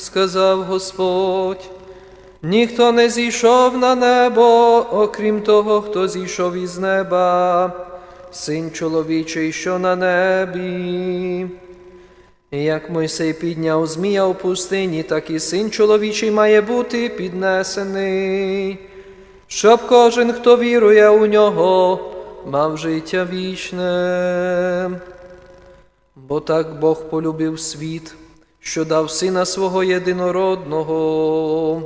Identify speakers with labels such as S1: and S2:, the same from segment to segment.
S1: сказав Господь. Ніхто не зійшов на небо, окрім того, хто зійшов із неба, син чоловічий, що на небі. Як Мойсей підняв змія у пустині, так і син чоловічий має бути піднесений, щоб кожен, хто вірує у нього, мав життя вічне. Бо так Бог полюбив світ, що дав сина свого єдинородного,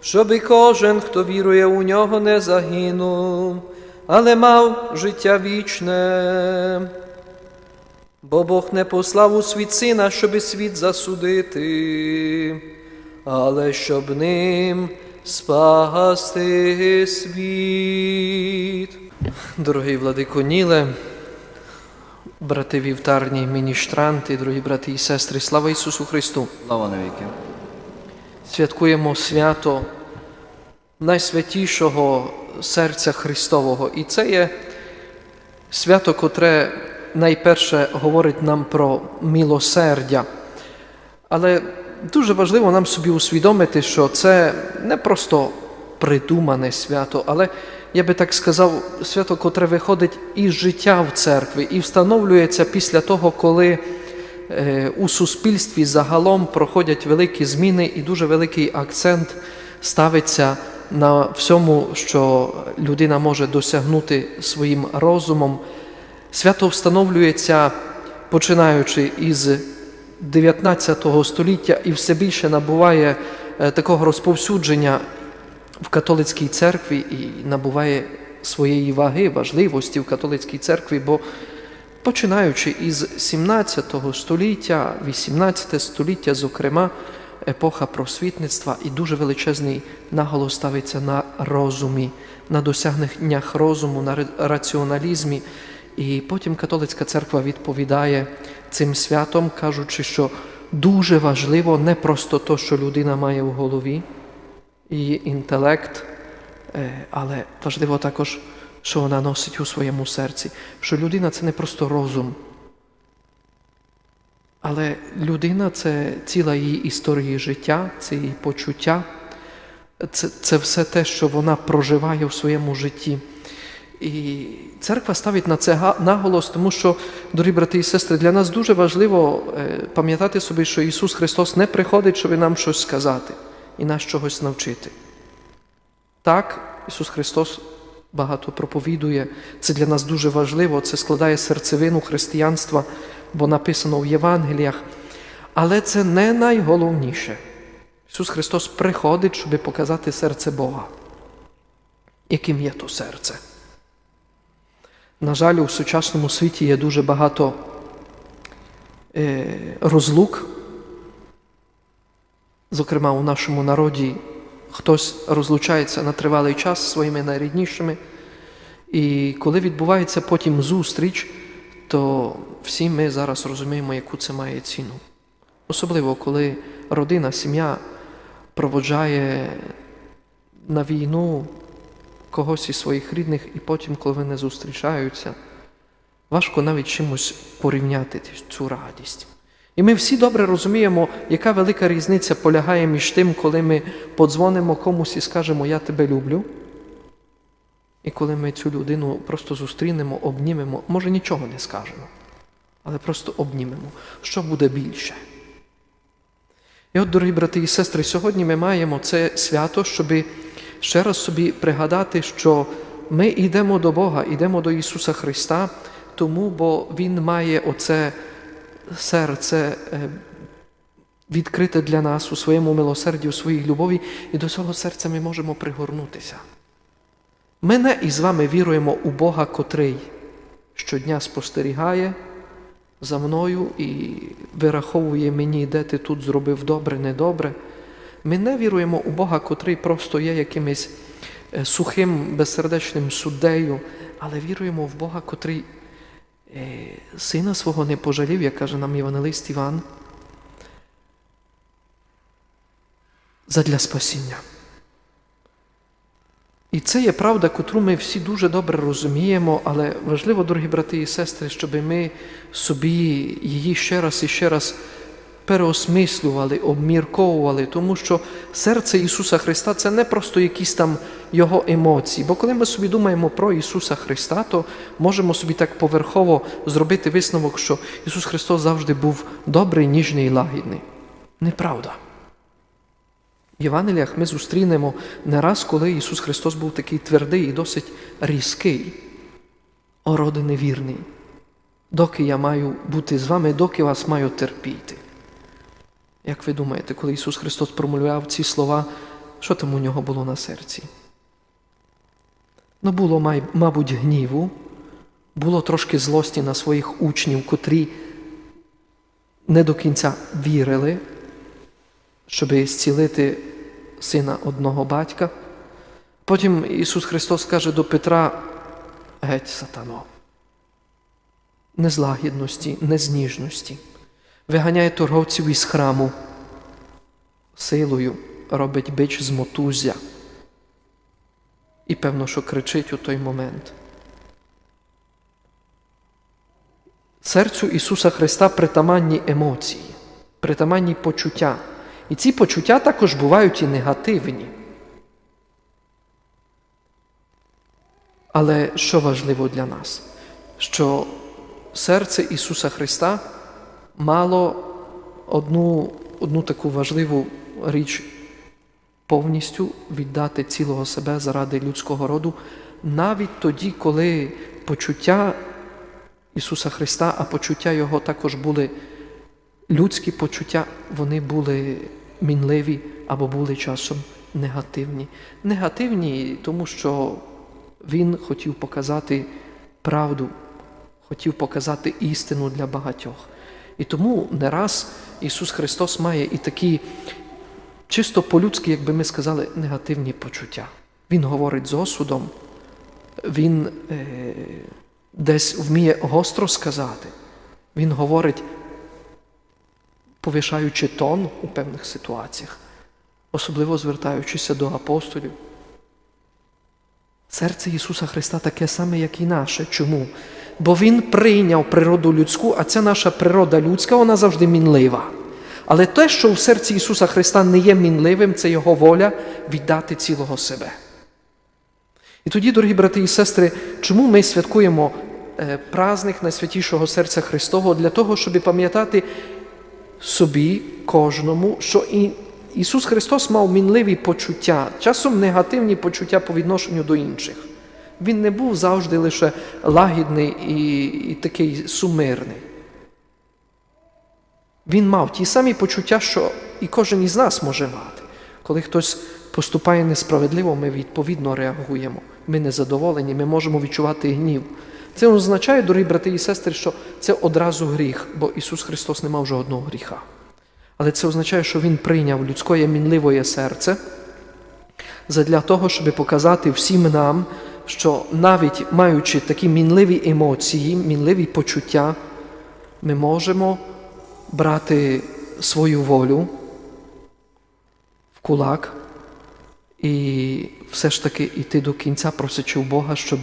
S1: щоби кожен, хто вірує у нього, не загинув, але мав життя вічне. Бо Бог не послав у світ сина, щоби світ засудити, але щоб ним спасти світ. Дорогий владико Ніле, брати вівтарні міністранти, дорогі брати і сестри, слава Ісусу Христу!
S2: Слава навіки.
S1: Святкуємо свято найсвятішого серця Христового. І це є свято, котре найперше говорить нам про милосердя. Але дуже важливо нам собі усвідомити, що це не просто придумане свято, але я би так сказав, свято, котре виходить із життя в церкві і встановлюється після того, коли е, у суспільстві загалом проходять великі зміни і дуже великий акцент ставиться на всьому, що людина може досягнути своїм розумом. Свято встановлюється починаючи із 19 століття і все більше набуває е, такого розповсюдження в католицькій церкві і набуває своєї ваги, важливості в католицькій церкві, бо починаючи із 17 століття, 18 століття, зокрема, епоха просвітництва, і дуже величезний наголос ставиться на розумі, на досягненнях розуму, на раціоналізмі. І потім католицька церква відповідає цим святом, кажучи, що дуже важливо не просто то, що людина має в голові, і інтелект, е, але важливо також, що вона носить у своєму серці, що людина це не просто розум, але людина це ціла її історія життя, це її почуття, це, це все те, що вона проживає в своєму житті. І церква ставить на це наголос, тому що, дорогі брати і сестри, для нас дуже важливо е, пам'ятати собі, що Ісус Христос не приходить, щоб нам щось сказати і нас чогось навчити. Так, Ісус Христос багато проповідує, це для нас дуже важливо, це складає серцевину християнства, бо написано в Євангеліях. Але це не найголовніше. Ісус Христос приходить, щоб показати серце Бога. Яким є то серце? На жаль, у сучасному світі є дуже багато е, розлук. Зокрема, у нашому народі хтось розлучається на тривалий час зі своїми найріднішими. І коли відбувається потім зустріч, то всі ми зараз розуміємо, яку це має ціну. Особливо, коли родина, сім'я проводжає на війну когось із своїх рідних, і потім, коли вони зустрічаються, важко навіть чимось порівняти цю радість. І ми всі добре розуміємо, яка велика різниця полягає між тим, коли ми подзвонимо комусь і скажемо Я тебе люблю. І коли ми цю людину просто зустрінемо, обнімемо, може нічого не скажемо, але просто обнімемо, що буде більше. І от, дорогі брати і сестри, сьогодні ми маємо це свято, щоб ще раз собі пригадати, що ми йдемо до Бога, йдемо до Ісуса Христа, тому бо Він має оце серце е, відкрите для нас у своєму милосерді, у своїй любові, і до цього серця ми можемо пригорнутися. Ми не із вами віруємо у Бога, котрий щодня спостерігає за мною і вираховує мені, де ти тут зробив добре, недобре. Ми не віруємо у Бога, котрий просто є якимось е, сухим, безсердечним суддею, але віруємо в Бога, котрий сина свого не пожалів, як каже нам Євангелист Іван, задля спасіння. І це є правда, котру ми всі дуже добре розуміємо, але важливо, дорогі брати і сестри, щоб ми собі її ще раз і ще раз переосмислювали, обмірковували, тому що серце Ісуса Христа це не просто якісь там Його емоції. Бо коли ми собі думаємо про Ісуса Христа, то можемо собі так поверхово зробити висновок, що Ісус Христос завжди був добрий, ніжний і лагідний. Неправда. В Євангеліях ми зустрінемо не раз, коли Ісус Христос був такий твердий і досить різкий. О, невірний, доки я маю бути з вами, доки вас маю терпіти. Як ви думаєте, коли Ісус Христос промовляв ці слова, що там у нього було на серці? Ну, було, мабуть, гніву, було трошки злості на своїх учнів, котрі не до кінця вірили, щоб зцілити сина одного батька. Потім Ісус Христос каже до Петра: геть, сатано, незлагідності, незніжності, виганяє торговців із храму, силою робить бич з мотузя. І певно, що кричить у той момент. Серцю Ісуса Христа притаманні емоції, притаманні почуття. І ці почуття також бувають і негативні. Але що важливо для нас? Що серце Ісуса Христа мало одну, одну таку важливу річ повністю віддати цілого себе заради людського роду, навіть тоді, коли почуття Ісуса Христа, а почуття Його також були людські почуття, вони були мінливі або були часом негативні. Негативні, тому що Він хотів показати правду, хотів показати істину для багатьох. І тому не раз Ісус Христос має і такі чисто по-людськи, як би ми сказали, негативні почуття. Він говорить з осудом, Він е, десь вміє гостро сказати, Він говорить, повишаючи тон у певних ситуаціях, особливо звертаючися до апостолів. Серце Ісуса Христа таке саме, як і наше. Чому? Бо Він прийняв природу людську, а ця наша природа людська, вона завжди мінлива. Але те, що в серці Ісуса Христа не є мінливим, це Його воля віддати цілого себе. І тоді, дорогі брати і сестри, чому ми святкуємо е, праздник Найсвятішого серця Христового? Для того, щоб пам'ятати собі, кожному, що і Ісус Христос мав мінливі почуття, часом негативні почуття по відношенню до інших. Він не був завжди лише лагідний і, і такий сумирний. Він мав ті самі почуття, що і кожен із нас може мати. Коли хтось поступає несправедливо, ми відповідно реагуємо. Ми незадоволені, ми можемо відчувати гнів. Це означає, дорогі брати і сестри, що це одразу гріх, бо Ісус Христос не мав жодного гріха. Але це означає, що Він прийняв людське мінливе серце задля того, щоб показати всім нам, що навіть маючи такі мінливі емоції, мінливі почуття, ми можемо брати свою волю в кулак і все ж таки йти до кінця, просячи у Бога, щоб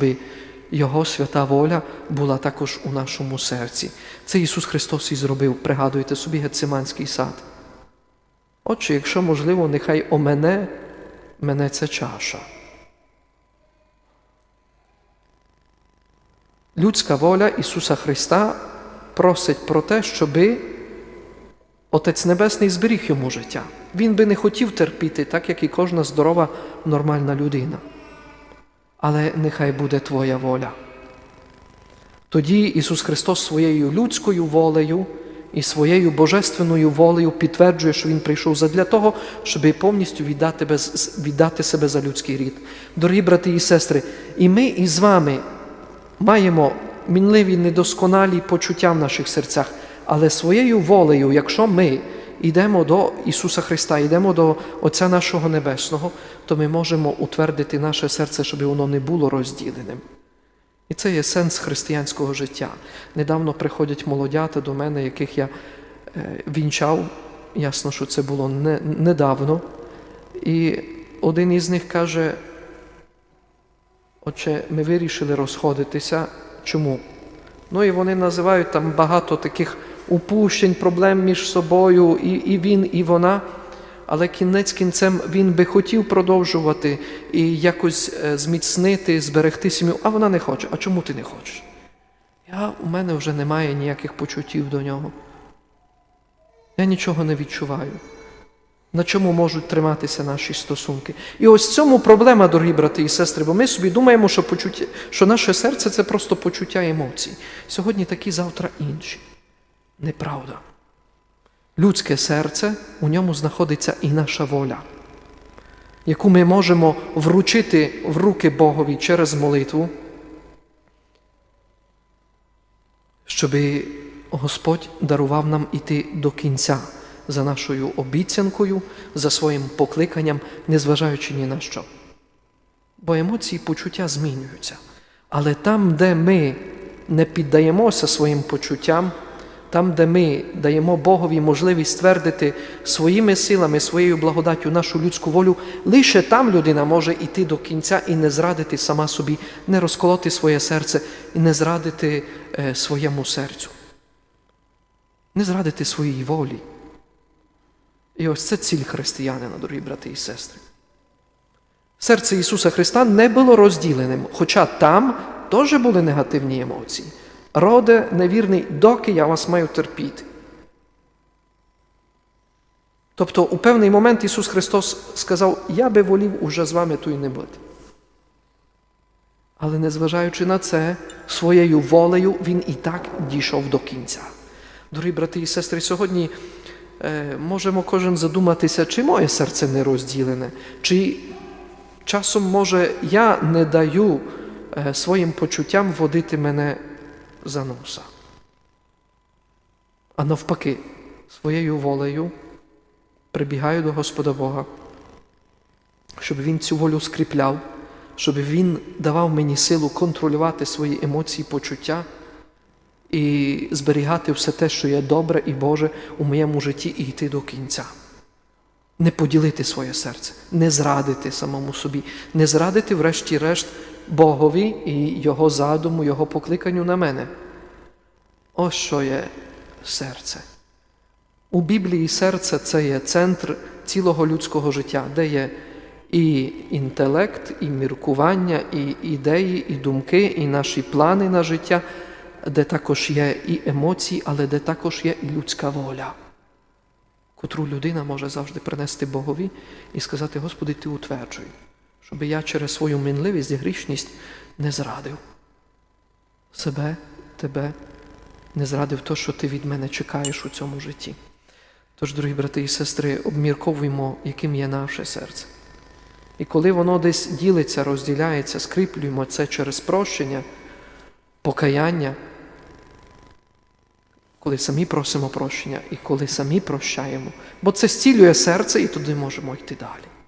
S1: Його свята воля була також у нашому серці. Це Ісус Христос і зробив. Пригадуйте собі Гециманський сад. Отже, якщо можливо, нехай о мене, мене ця чаша. Людська воля Ісуса Христа просить про те, щоби Отець Небесний зберіг йому життя. Він би не хотів терпіти, так як і кожна здорова, нормальна людина. Але нехай буде Твоя воля. Тоді Ісус Христос своєю людською волею і своєю божественною волею підтверджує, що Він прийшов задля того, щоб повністю віддати, без, віддати себе за людський рід. Дорогі брати і сестри, і ми із вами маємо мінливі недосконалі почуття в наших серцях, але своєю волею, якщо ми йдемо до Ісуса Христа, йдемо до Отця нашого Небесного, то ми можемо утвердити наше серце, щоб воно не було розділеним. І це є сенс християнського життя. Недавно приходять молодята до мене, яких я е, вінчав. Ясно, що це було не, недавно. І один із них каже: Отче, ми вирішили розходитися. Чому? Ну і вони називають там багато таких упущень, проблем між собою, і, і він, і вона. Але кінець кінцем він би хотів продовжувати і якось е, зміцнити, зберегти сім'ю, а вона не хоче. А чому ти не хочеш? Я, у мене вже немає ніяких почуттів до нього. Я нічого не відчуваю. На чому можуть триматися наші стосунки? І ось цьому проблема, дорогі брати і сестри, бо ми собі думаємо, що, почуття, що наше серце це просто почуття емоцій. Сьогодні такі, завтра інші. Неправда. Людське серце, у ньому знаходиться і наша воля, яку ми можемо вручити в руки Богові через молитву, щоб Господь дарував нам іти до кінця за нашою обіцянкою, за своїм покликанням, незважаючи ні на що. Бо емоції почуття змінюються. Але там, де ми не піддаємося своїм почуттям, там, де ми даємо Богові можливість твердити своїми силами, своєю благодаттю нашу людську волю, лише там людина може йти до кінця і не зрадити сама собі, не розколоти своє серце і не зрадити е, своєму серцю, не зрадити своїй волі. І ось це ціль християнина, дорогі брати і сестри. Серце Ісуса Христа не було розділеним, хоча там теж були негативні емоції. Роде невірний, доки я вас маю терпіти. Тобто у певний момент Ісус Христос сказав, я би волів уже з вами тут не бути. Але незважаючи на це, своєю волею Він і так дійшов до кінця. Дорогі брати і сестри, сьогодні можемо кожен задуматися, чи моє серце не розділене, чи часом, може, я не даю е, своїм почуттям водити мене за носа. А навпаки, своєю волею прибігаю до Господа Бога, щоб Він цю волю скріпляв, щоб Він давав мені силу контролювати свої емоції, почуття і зберігати все те, що є добре і Боже у моєму житті, і йти до кінця. Не поділити своє серце, не зрадити самому собі, не зрадити, врешті-решт, Богові і Його задуму, Його покликанню на мене. Ось що є серце. У Біблії серце це є центр цілого людського життя, де є і інтелект, і міркування, і ідеї, і думки, і наші плани на життя, де також є і емоції, але де також є і людська воля, котру людина може завжди принести Богові і сказати: Господи, Ти утверджуй щоб я через свою мінливість і грішність не зрадив себе, тебе, не зрадив то, що ти від мене чекаєш у цьому житті. Тож, дорогі брати і сестри, обмірковуємо, яким є наше серце. І коли воно десь ділиться, розділяється, скріплюємо це через прощення, покаяння, коли самі просимо прощення і коли самі прощаємо, бо це зцілює серце, і туди можемо йти далі.